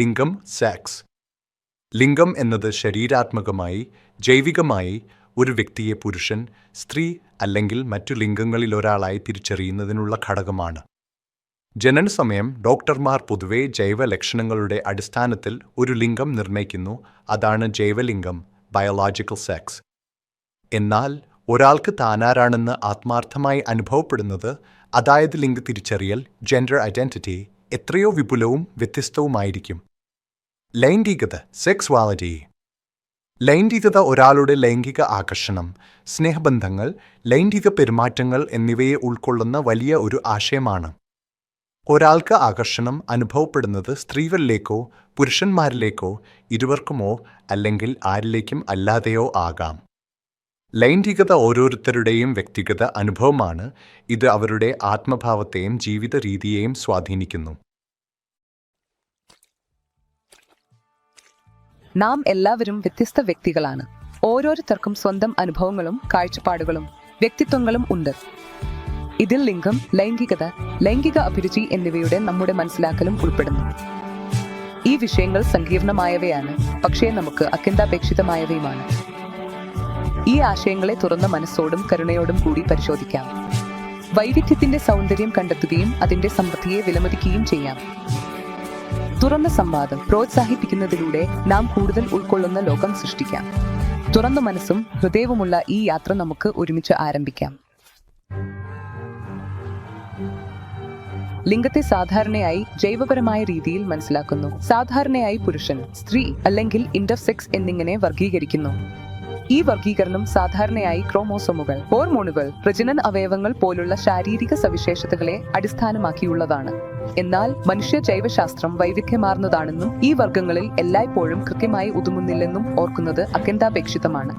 ലിംഗം സെക്സ് ലിംഗം എന്നത് ശരീരാത്മകമായി ജൈവികമായി ഒരു വ്യക്തിയെ പുരുഷൻ സ്ത്രീ അല്ലെങ്കിൽ മറ്റു ലിംഗങ്ങളിലൊരാളായി തിരിച്ചറിയുന്നതിനുള്ള ഘടകമാണ്. ജനനസമയം ഡോക്ടർമാർ പൊതുവെ ജൈവലക്ഷണങ്ങളുടെ അടിസ്ഥാനത്തിൽ ഒരു ലിംഗം നിർണയിക്കുന്നു. അതാണ് ജൈവലിംഗം ബയോളജിക്കൽ സെക്സ് എന്നാൽ ഒരാൾക്ക് താനാരാണെന്ന് ആത്മാർത്ഥമായി അനുഭവപ്പെടുന്നത് അതായത് ലിംഗ തിരിച്ചറിയൽ ജെൻഡർ ഐഡന്റിറ്റി എത്രയോ വിപുലവും വ്യത്യസ്തവുമായിരിക്കും. ലൈംഗികത സെക്സ്വാലിറ്റി ലൈംഗികത ഒരാളുടെ ലൈംഗിക ആകർഷണം സ്നേഹബന്ധങ്ങൾ ലൈംഗിക പെരുമാറ്റങ്ങൾ എന്നിവയെ ഉൾക്കൊള്ളുന്ന വലിയ ഒരു ആശയമാണ്. ഒരാൾക്ക് ആകർഷണം അനുഭവപ്പെടുന്നത് സ്ത്രീകളിലേക്കോ പുരുഷന്മാരിലേക്കോ ഇരുവർക്കുമോ അല്ലെങ്കിൽ ആരിലേക്കും അല്ലാതെയോ ആകാം. ലൈംഗികത ഓരോരുത്തരുടെയും വ്യക്തിഗത അനുഭവമാണ്. ഇത് അവരുടെ ആത്മഭാവത്തെയും ജീവിത രീതിയെയും സ്വാധീനിക്കുന്നു. നാം എല്ലാവരും വ്യത്യസ്ത വ്യക്തികളാണ്. ഓരോരുത്തർക്കും സ്വന്തം അനുഭവങ്ങളും കാഴ്ചപ്പാടുകളും വ്യക്തിത്വങ്ങളും ഉണ്ട്. ഇതിൽ ലിംഗം ലൈംഗികത ലൈംഗിക അഭിരുചി എന്നിവയുടെ നമ്മുടെ മനസ്സിലാക്കലും ഉൾപ്പെടുന്നു. ഈ വിഷയങ്ങൾ സങ്കീർണമായവയാണ് പക്ഷേ നമുക്ക് അത്യന്താപേക്ഷിതമായവയുമാണ്. ഈ ആശയങ്ങളെ തുറന്ന മനസ്സോടും കരുണയോടും കൂടി പരിശോധിക്കാം. വൈവിധ്യത്തിന്റെ സൗന്ദര്യം കണ്ടെത്തുകയും അതിന്റെ സമൃദ്ധിയെ വിലമതിക്കുകയും ചെയ്യാം. തുറന്ന സംവാദം പ്രോത്സാഹിപ്പിക്കുന്നതിലൂടെ നാം കൂടുതൽ ഉൾക്കൊള്ളുന്ന ലോകം സൃഷ്ടിക്കാം. തുറന്ന മനസ്സും ഹൃദയവുമുള്ള ഈ യാത്ര നമുക്ക് ഒരുമിച്ച് ആരംഭിക്കാം. ലിംഗത്തെ സാധാരണയായി ജൈവപരമായ രീതിയിൽ മനസ്സിലാക്കുന്നു. സാധാരണയായി പുരുഷൻ സ്ത്രീ അല്ലെങ്കിൽ ഇന്റർസെക്സ് എന്നിങ്ങനെ വർഗീകരിക്കുന്നു ഈ വർഗീകരണം സാധാരണയായി ക്രോമോസോമുകൾ ഹോർമോണുകൾ പ്രജനന അവയവങ്ങൾ പോലുള്ള ശാരീരിക സവിശേഷതകളെ അടിസ്ഥാനമാക്കിയുള്ളതാണ്. എന്നാൽ മനുഷ്യ ജൈവശാസ്ത്രം വൈവിധ്യമാർന്നതാണെന്നും ഈ വർഗങ്ങളിൽ എല്ലായ്പ്പോഴും കൃത്യമായി ഒതുങ്ങുന്നില്ലെന്നും ഓർക്കുന്നത് അത്യന്താപേക്ഷിതമാണ്.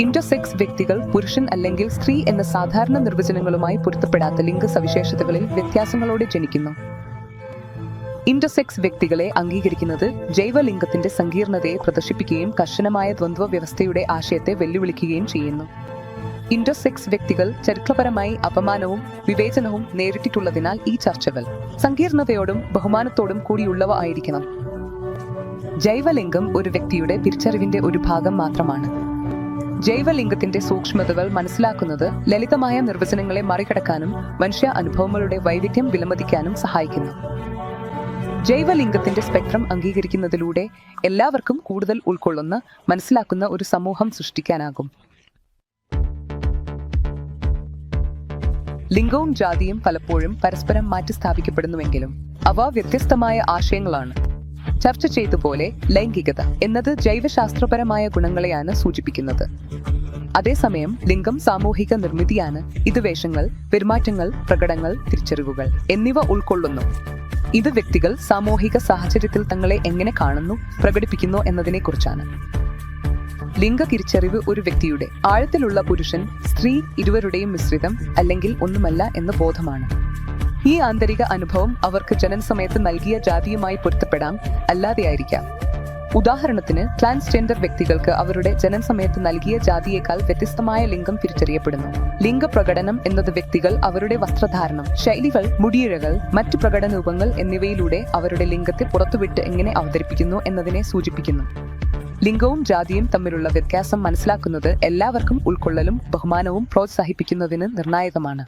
ഇന്റർസെക്സ് വ്യക്തികൾ പുരുഷൻ അല്ലെങ്കിൽ സ്ത്രീ എന്ന സാധാരണ നിർവചനങ്ങളുമായി പൊരുത്തപ്പെടാത്ത ലിംഗ സവിശേഷതകളിൽ വ്യത്യാസങ്ങളോടെ ജനിക്കുന്നു. ഇന്റർസെക്സ് വ്യക്തികളെ അംഗീകരിക്കുന്നത് ജൈവലിംഗത്തിന്റെ സങ്കീർണതയെ പ്രദർശിപ്പിക്കുകയും കർശനമായ ദ്വന്ദ്വ വ്യവസ്ഥയുടെ ആശയത്തെ വെല്ലുവിളിക്കുകയും ചെയ്യുന്നു. ഇന്റർസെക്സ് വ്യക്തികൾ ചരിത്രപരമായി അപമാനവും വിവേചനവും നേരിട്ടിട്ടുള്ളതിനാൽ ഈ ചർച്ചകൾ സങ്കീർണതയോടും ബഹുമാനത്തോടും കൂടിയുള്ളവ ആയിരിക്കണം. ജൈവലിംഗം ഒരു വ്യക്തിയുടെ തിരിച്ചറിവിന്റെ ഒരു ഭാഗം മാത്രമാണ്. ജൈവലിംഗത്തിന്റെ സൂക്ഷ്മതകൾ മനസ്സിലാക്കുന്നത് ലളിതമായ നിർവചനങ്ങളെ മറികടക്കാനും മനുഷ്യ അനുഭവങ്ങളുടെ വൈവിധ്യം വിലമതിക്കാനും സഹായിക്കുന്നു. ജൈവലിംഗത്തിന്റെ സ്പെക്ട്രം അംഗീകരിക്കുന്നതിലൂടെ എല്ലാവർക്കും കൂടുതൽ ഉൾക്കൊള്ളുന്ന മനസ്സിലാക്കുന്ന ഒരു സമൂഹം സൃഷ്ടിക്കാനാകും. ലിംഗവും ജാതിയും പലപ്പോഴും പരസ്പരം മാറ്റിസ്ഥാപിക്കപ്പെടുന്നുവെങ്കിലും അവ വ്യത്യസ്തമായ ആശയങ്ങളാണ്. ചർച്ച ചെയ്തപോലെ ലൈംഗികത എന്നത് ജൈവശാസ്ത്രപരമായ ഗുണങ്ങളെയാണ് സൂചിപ്പിക്കുന്നത്. അതേസമയം ലിംഗം സാമൂഹിക നിർമ്മിതിയാണ് ഇത് വേഷങ്ങൾ പെരുമാറ്റങ്ങൾ പ്രകടനങ്ങൾ തിരിച്ചറിവുകൾ എന്നിവ ഉൾക്കൊള്ളുന്നു. ഇത് വ്യക്തികൾ സാമൂഹിക സാഹചര്യത്തിൽ തങ്ങളെ എങ്ങനെ കാണുന്നു പ്രകടിപ്പിക്കുന്നു എന്നതിനെക്കുറിച്ചാണ്. ലിംഗ തിരിച്ചറിവ് ഒരു വ്യക്തിയുടെ ആഴത്തിലുള്ള പുരുഷൻ സ്ത്രീ ഇരുവരുടെയും മിശ്രിതം അല്ലെങ്കിൽ ഒന്നുമല്ല എന്ന ബോധമാണ്. ഈ ആന്തരിക അനുഭവം അവർക്ക് ജനനസമയത്ത് നൽകിയ ജാതിയുമായി പൊരുത്തപ്പെടാം അല്ലാതെയായിരിക്കാം. ഉദാഹരണത്തിന് ട്രാൻസ്ജെൻഡർ വ്യക്തികൾക്ക് അവരുടെ ജനനസമയത്ത് നൽകിയ ജാതിയേക്കാൾ വ്യത്യസ്തമായ ലിംഗം തിരിച്ചറിയപ്പെടുന്നു. ലിംഗപ്രകടനം എന്നത് വ്യക്തികൾ അവരുടെ വസ്ത്രധാരണം ശൈലികൾ മുടിയിഴകൾ മറ്റു പ്രകടന രൂപങ്ങൾ എന്നിവയിലൂടെ അവരുടെ ലിംഗത്തെ പുറത്തുവിട്ട് എങ്ങനെ അവതരിപ്പിക്കുന്നു എന്നതിനെ സൂചിപ്പിക്കുന്നു. ലിംഗവും ജാതിയും തമ്മിലുള്ള വ്യത്യാസം മനസ്സിലാക്കുന്നത് എല്ലാവർക്കും ഉൾക്കൊള്ളലും ബഹുമാനവും പ്രോത്സാഹിപ്പിക്കുന്നതിന് നിർണായകമാണ്.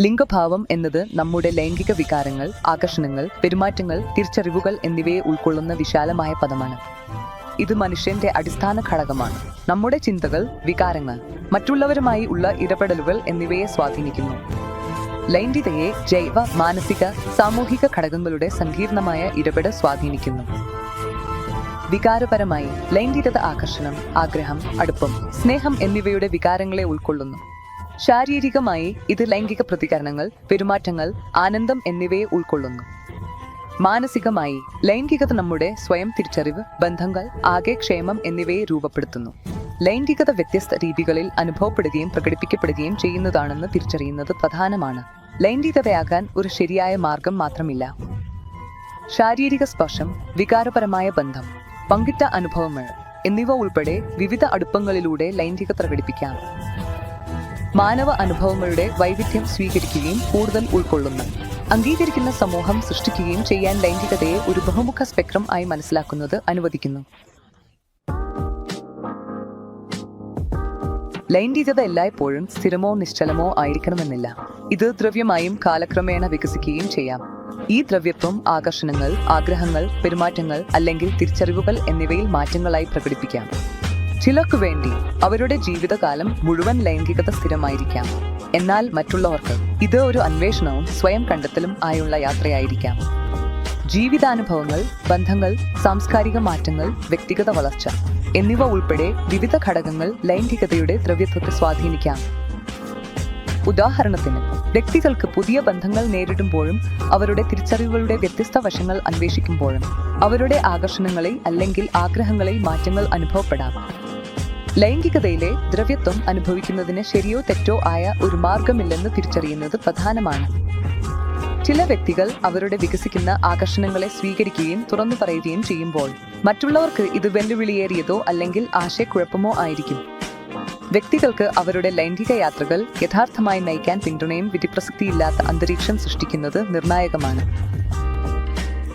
ലിംഗഭാവം എന്നത് നമ്മുടെ ലൈംഗിക വികാരങ്ങൾ ആകർഷണങ്ങൾ പെരുമാറ്റങ്ങൾ തിരിച്ചറിവുകൾ എന്നിവയെ ഉൾക്കൊള്ളുന്ന വിശാലമായ പദമാണ്. ഇത് മനുഷ്യന്റെ അടിസ്ഥാന ഘടകമാണ്. നമ്മുടെ ചിന്തകൾ വികാരങ്ങൾ മറ്റുള്ളവരുമായി ഉള്ള ഇടപെടലുകൾ എന്നിവയെ സ്വാധീനിക്കുന്നു. ലൈംഗികതയെ ജൈവ മാനസിക സാമൂഹിക ഘടകങ്ങളുടെ സങ്കീർണമായ ഇടപെടൽ സ്വാധീനിക്കുന്നു. വികാരപരമായി ലൈംഗികത ആകർഷണം ആഗ്രഹം അടുപ്പം സ്നേഹം എന്നിവയുടെ വികാരങ്ങളെ ഉൾക്കൊള്ളുന്നു. ശാരീരികമായി ഇത് ലൈംഗിക പ്രതികരണങ്ങൾ പെരുമാറ്റങ്ങൾ ആനന്ദം എന്നിവയെ ഉൾക്കൊള്ളുന്നു. മാനസികമായി ലൈംഗികത നമ്മുടെ സ്വയം തിരിച്ചറിവ് ബന്ധങ്ങൾ ആകെ ക്ഷേമം എന്നിവയെ രൂപപ്പെടുത്തുന്നു. ലൈംഗികത വ്യത്യസ്ത രീതികളിൽ അനുഭവപ്പെടുകയും പ്രകടിപ്പിക്കപ്പെടുകയും ചെയ്യുന്നതാണെന്ന് തിരിച്ചറിയുന്നത് പ്രധാനമാണ്. ലൈംഗികതയാകാൻ ഒരു ശരിയായ മാർഗം മാത്രമില്ല. ശാരീരിക സ്പർശം വികാരപരമായ ബന്ധം പങ്കിട്ട അനുഭവങ്ങൾ എന്നിവ ഉൾപ്പെടെ വിവിധ അടുപ്പങ്ങളിലൂടെ ലൈംഗികത പ്രകടിപ്പിക്കാം. മാനവ അനുഭവങ്ങളുടെ വൈവിധ്യം സ്വീകരിക്കുകയും കൂടുതൽ ഉൾക്കൊള്ളുന്നു. അംഗീകരിക്കുന്ന സമൂഹം സൃഷ്ടിക്കുകയും ചെയ്യാൻ ലൈംഗികതയെ ഒരു ബഹുമുഖ സ്പെക്ട്രം ആയി മനസ്സിലാക്കുന്നത് അനുവദിക്കുന്നു. ലൈംഗികത എല്ലായ്പ്പോഴും സ്ഥിരമോ നിശ്ചലമോ ആയിരിക്കണമെന്നില്ല. ഇത് ദ്രവ്യമായും കാലക്രമേണ വികസിക്കുകയും ചെയ്യാം. ഈ ദ്രവ്യത്വം ആകർഷണങ്ങൾ ആഗ്രഹങ്ങൾ പെരുമാറ്റങ്ങൾ അല്ലെങ്കിൽ തിരിച്ചറിവുകൾ എന്നിവയിൽ മാറ്റങ്ങളായി പ്രകടിപ്പിക്കാം. ചിലർക്കു വേണ്ടി അവരുടെ ജീവിതകാലം മുഴുവൻ ലൈംഗികത സ്ഥിരമായിരിക്കാം. എന്നാൽ മറ്റുള്ളവർക്ക് ഇത് ഒരു അന്വേഷണവും സ്വയം കണ്ടെത്തലും ആയുള്ള യാത്രയായിരിക്കാം. ജീവിതാനുഭവങ്ങൾ ബന്ധങ്ങൾ സാംസ്കാരിക മാറ്റങ്ങൾ വ്യക്തിഗത വളർച്ച എന്നിവ ഉൾപ്പെടെ വിവിധ ഘടകങ്ങൾ ലൈംഗികതയുടെ ദ്രവ്യത്വത്തെ സ്വാധീനിക്കാം. ഉദാഹരണത്തിന് വ്യക്തികൾക്ക് പുതിയ ബന്ധങ്ങൾ നേരിടുമ്പോഴും അവരുടെ തിരിച്ചറിവുകളുടെ വ്യത്യസ്ത വശങ്ങൾ അന്വേഷിക്കുമ്പോഴും അവരുടെ ആകർഷണങ്ങളിൽ അല്ലെങ്കിൽ ആഗ്രഹങ്ങളിൽ മാറ്റങ്ങൾ അനുഭവപ്പെടാം. ലൈംഗികതയിലെ ദ്രവ്യത്വം അനുഭവിക്കുന്നതിന് ശരിയോ തെറ്റോ ആയ ഒരു മാർഗമില്ലെന്ന് തിരിച്ചറിയുന്നത് പ്രധാനമാണ്. ചില വ്യക്തികൾ അവരുടെ വികസിക്കുന്ന ആകർഷണങ്ങളെ സ്വീകരിക്കുകയും തുറന്നു പറയുകയും ചെയ്യുമ്പോൾ മറ്റുള്ളവർക്ക് ഇത് വെല്ലുവിളിയേറിയതോ അല്ലെങ്കിൽ ആശയക്കുഴപ്പമോ ആയിരിക്കും. വ്യക്തികൾക്ക് അവരുടെ ലൈംഗിക യാത്രകൾ യഥാർത്ഥമായി നയിക്കാൻ പിന്തുണയും വിധിപ്രസക്തിയില്ലാത്ത അന്തരീക്ഷം സൃഷ്ടിക്കുന്നത് നിർണായകമാണ്.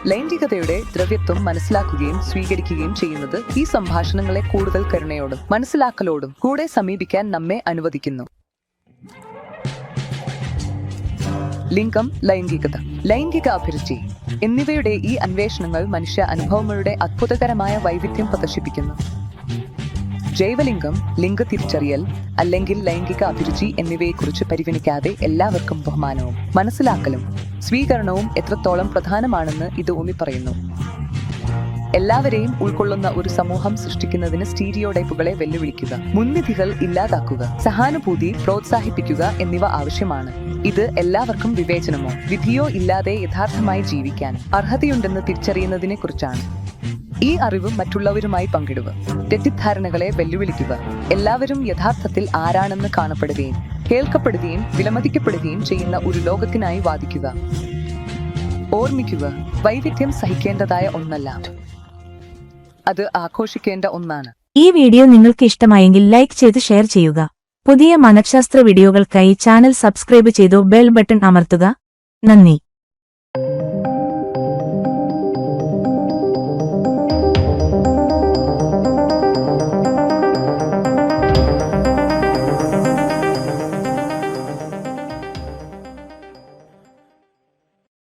ലൈംഗികതയുടെ ദ്രവ്യത്വം മനസ്സിലാക്കുകയും സ്വീകരിക്കുകയും ചെയ്യുന്നത് ഈ സംഭാഷണങ്ങളെ കൂടുതൽ കരുണയോടും മനസ്സിലാക്കലോടും കൂടെ സമീപിക്കാൻ നമ്മെ അനുവദിക്കുന്നു. ലിംഗം ലൈംഗികത ലൈംഗിക അഭിരുചി എന്നിവയുടെ ഈ അന്വേഷണങ്ങൾ മനുഷ്യ അനുഭവങ്ങളുടെ അത്ഭുതകരമായ വൈവിധ്യം പ്രദർശിപ്പിക്കുന്നു. ജൈവലിംഗം ലിംഗ തിരിച്ചറിയൽ അല്ലെങ്കിൽ ലൈംഗിക അഭിരുചി എന്നിവയെക്കുറിച്ച് പരിഗണിക്കാതെ എല്ലാവർക്കും ബഹുമാനവും മനസ്സിലാക്കലും സ്വീകരണവും എത്രത്തോളം പ്രധാനമാണെന്ന് ഇത് ഊന്നിപ്പറയുന്നു. എല്ലാവരെയും ഉൾക്കൊള്ളുന്ന ഒരു സമൂഹം സൃഷ്ടിക്കുന്നതിന് സ്റ്റീരിയോടൈപ്പുകളെ വെല്ലുവിളിക്കുക മുൻവിധികൾ ഇല്ലാതാക്കുക സഹാനുഭൂതി പ്രോത്സാഹിപ്പിക്കുക എന്നിവ ആവശ്യമാണ്. ഇത് എല്ലാവർക്കും വിവേചനമോ വിധിയോ ഇല്ലാതെ യഥാർത്ഥമായി ജീവിക്കാൻ അർഹതയുണ്ടെന്ന് തിരിച്ചറിയുന്നതിനെ കുറിച്ചാണ് ഈ അറിവ് മറ്റുള്ളവരുമായി പങ്കിടുക തെറ്റിദ്ധാരണകളെ വെല്ലുവിളിക്കുക എല്ലാവരും യഥാർത്ഥത്തിൽ ആരാണെന്ന് കാണപ്പെടുകയും കേൾക്കപ്പെടുകയും വിലമതിക്കപ്പെടുകയും ചെയ്യുന്ന ഒരു ലോകത്തിനായി വാദിക്കുക. ഓർമ്മിക്കുക വൈവിധ്യം സഹിക്കേണ്ടതായ ഒന്നല്ല. അത് ആഘോഷിക്കേണ്ട ഒന്നാണ്. ഈ വീഡിയോ നിങ്ങൾക്ക് ഇഷ്ടമായെങ്കിൽ ലൈക്ക് ചെയ്ത് ഷെയർ ചെയ്യുക. പുതിയ മനഃശാസ്ത്ര വീഡിയോകൾക്കായി ചാനൽ സബ്സ്ക്രൈബ് ചെയ്തു ബെൽ ബട്ടൺ അമർത്തുക. നന്ദി.